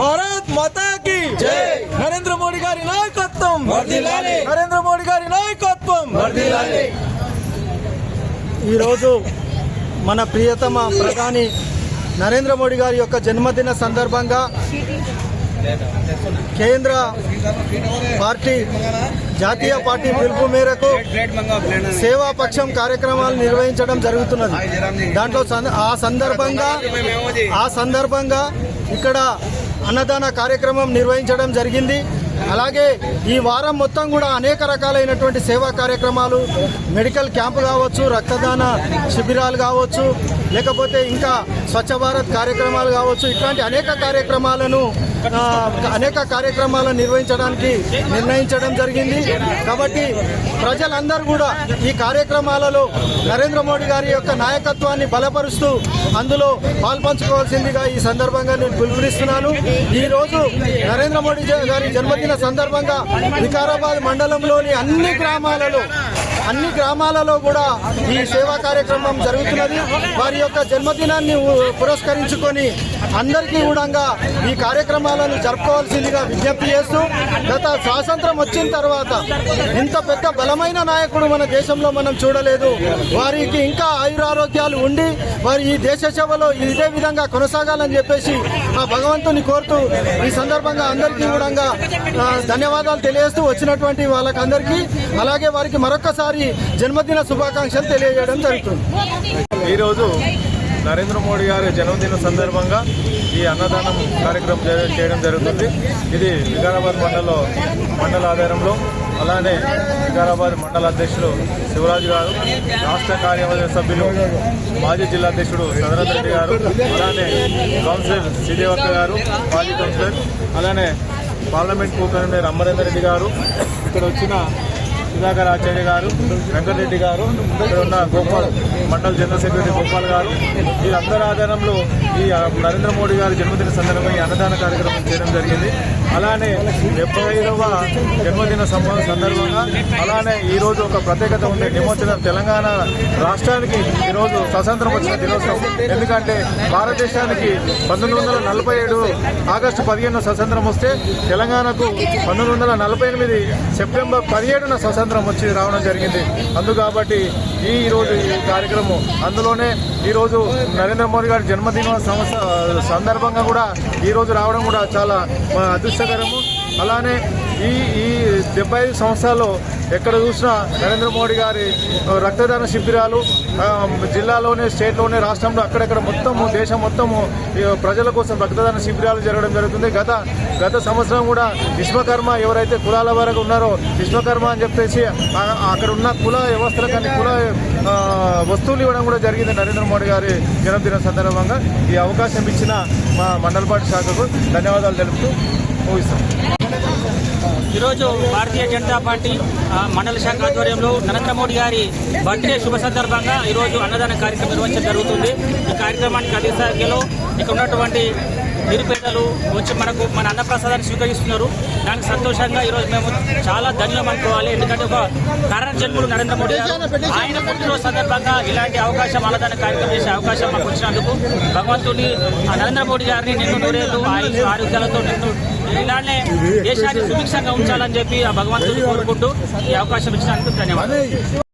భారత్ మాతాకి నరేంద్ర మోడీ గారి నాయకత్వం. నరేంద్ర మోడీ గారి నాయకత్వం. ఈరోజు మన ప్రియతమ ప్రధాని నరేంద్ర మోడీ గారి యొక్క జన్మదిన సందర్భంగా కేంద్ర పార్టీ జాతీయ పార్టీ పిలుపు మేరకు సేవాపక్షం కార్యక్రమాలు నిర్వహించడం జరుగుతున్నది. దాంట్లో సంద- ఆ సందర్భంగా ఆ సందర్భంగా ఇక్కడ అన్నదాన కార్యక్రమం నిర్వహించడం జరిగింది. అలాగే ఈ వారం మొత్తం కూడా అనేక రకాలైనటువంటి సేవా కార్యక్రమాలు మెడికల్ క్యాంపు కావచ్చు రక్తదాన శిబిరాలు కావచ్చు లేకపోతే ఇంకా స్వచ్ఛ భారత్ కార్యక్రమాలు కావచ్చు ఇట్లాంటి అనేక కార్యక్రమాలను అనేక కార్యక్రమాలను నిర్వహించడానికి నిర్ణయించడం జరిగింది. కాబట్టి ప్రజలందరూ కూడా ఈ కార్యక్రమాలలో నరేంద్ర మోడీ గారి యొక్క నాయకత్వాన్ని బలపరుస్తూ అందులో పాల్పంచుకోవాల్సిందిగా ఈ సందర్భంగా నేను పిలుపునిస్తున్నాను. ఈరోజు నరేంద్ర మోడీ గారి జన్మదిన సందర్భంగా వికారాబాద్ మండలంలోని అన్ని గ్రామాలలో అన్ని గ్రామాలలో కూడా ఈ సేవా కార్యక్రమం జరుగుతున్నది. వారి యొక్క జన్మదినాన్ని పురస్కరించుకొని అందరికీ కూడా ఈ కార్యక్రమాలను జరుపుకోవాల్సిందిగా విజ్ఞప్తి చేస్తూ గత స్వాతంత్రం వచ్చిన తర్వాత ఇంత పెద్ద బలమైన నాయకుడు మన దేశంలో మనం చూడలేదు. వారికి ఇంకా ఆయురారోగ్యాలు ఉండి వారి ఈ దేశ సేవలో ఇదే విధంగా కొనసాగాలని చెప్పేసి ఆ భగవంతుని కోరుతూ ఈ సందర్భంగా అందరికీ కూడా ధన్యవాదాలు తెలియజేస్తూ వచ్చినటువంటి వాళ్ళకందరికీ అలాగే వారికి మరొకసారి జన్మదిన శుభాకాంక్షలు తెలియజేయడం జరుగుతుంది. ఈరోజు నరేంద్ర మోడీ గారి జన్మదిన సందర్భంగా ఈ అన్నదానం కార్యక్రమం చేయడం జరుగుతుంది. ఇది వికారాబాద్ మండల మండల ఆధారంలో. అలానే వికారాబాద్ మండల అధ్యక్షుడు శివరాజు గారు రాష్ట్ర కార్యవర్గ సభ్యులు మాజీ జిల్లా అధ్యక్షుడు సదరత్ రెడ్డి గారు అలానే కౌన్సిలర్ శ్రీదేవక్క గారు మాజీ కౌన్సిలర్ అలానే parliament co convener Amarender Reddy గారు. ఇక్కడ వచ్చిన సుధాకర్ ఆచార్య గారు వెంకటరెడ్డి గారు ఇక్కడ ఉన్న గోపాల్ మండల్ జనరల్ సెక్రటరీ గోపాల్ గారు వీళ్ళందరి ఆధారంలో ఈ నరేంద్ర మోడీ గారి జన్మదిన సందర్భంగా ఈ అన్నదాన కార్యక్రమం చేయడం జరిగింది. అలానే డెబ్బై ఐదవ జన్మదిన సందర్భంగా అలానే ఈ రోజు ఒక ప్రత్యేకత ఉంది. నిమోచన తెలంగాణ రాష్ట్రానికి ఈ రోజు స్వతంత్రం వచ్చిన దినోత్సవం. ఎందుకంటే భారతదేశానికి పంతొమ్మిది వందల నలభై ఏడు ఆగస్టు పదిహేను స్వతంత్రం వస్తే తెలంగాణకు పంతొమ్మిది వందల నలభై ఎనిమిది సెప్టెంబర్ పదిహేడున స్వతంత్రం వచ్చి రావడం జరిగింది. అందు కాబట్టి ఈ రోజు ఈ కార్యక్రమం అందులోనే ఈరోజు నరేంద్ర మోడీ గారి జన్మదినోత్సవం సందర్భంగా కూడా ఈ రోజు రావడం కూడా చాలా అదృష్టకరము. అలానే ఈ ఈ డెబ్బై ఐదు సంవత్సరాల్లో ఎక్కడ చూసినా నరేంద్ర మోడీ గారి రక్తదాన శిబిరాలు జిల్లాలోనే స్టేట్లోనే రాష్ట్రంలో అక్కడక్కడ మొత్తము దేశం మొత్తము ప్రజల కోసం రక్తదాన శిబిరాలు జరగడం జరుగుతుంది. గత గత సంవత్సరం కూడా విశ్వకర్మ ఎవరైతే కులాల వరకు ఉన్నారో విశ్వకర్మ అని చెప్పేసి అక్కడ ఉన్న కుల వ్యవస్థల కానీ కుల వస్తువులు ఇవ్వడం కూడా జరిగింది నరేంద్ర మోడీ గారి జన్మదిన సందర్భంగా. ఈ అవకాశం ఇచ్చిన మా మండలపాటి శాఖకు ధన్యవాదాలు తెలుపుతూ ముగిస్తాం. ఈరోజు భారతీయ జనతా పార్టీ మండల శాఖ ఆధ్వర్యంలో నరేంద్ర మోడీ గారి బర్త్డే శుభ సందర్భంగా ఈరోజు అన్నదాన కార్యక్రమం నిర్వహించడం జరుగుతుంది. ఈ కార్యక్రమానికి అధిక సంఖ్యలో ఇక్కడ ఉన్నటువంటి నిరుపేదలు వచ్చి మనకు మన అన్నప్రసాదాన్ని స్వీకరిస్తున్నారు. దానికి సంతోషంగా ఈరోజు మేము చాలా ధన్యం అనుకోవాలి. ఎందుకంటే ఒక కరణ జన్ముడు నరేంద్ర మోడీ గారు. ఆయన పుట్టినరోజు సందర్భంగా ఇలాంటి అవకాశం అన్నదాన కార్యక్రమం చేసే అవకాశం మాకు వచ్చినందుకు భగవంతుని ఆ నరేంద్ర మోడీ గారిని నిన్ను నూరేళ్ళు ఆయుష్ ఆరోగ్యాలతో నిన్ను ఇలానే దేశాన్ని సుభిక్షంగా ఉంచాలని చెప్పి ఆ భగవంతుని కోరుకుంటూ ఈ అవకాశం ఇచ్చినందుకు ధన్యవాదాలు.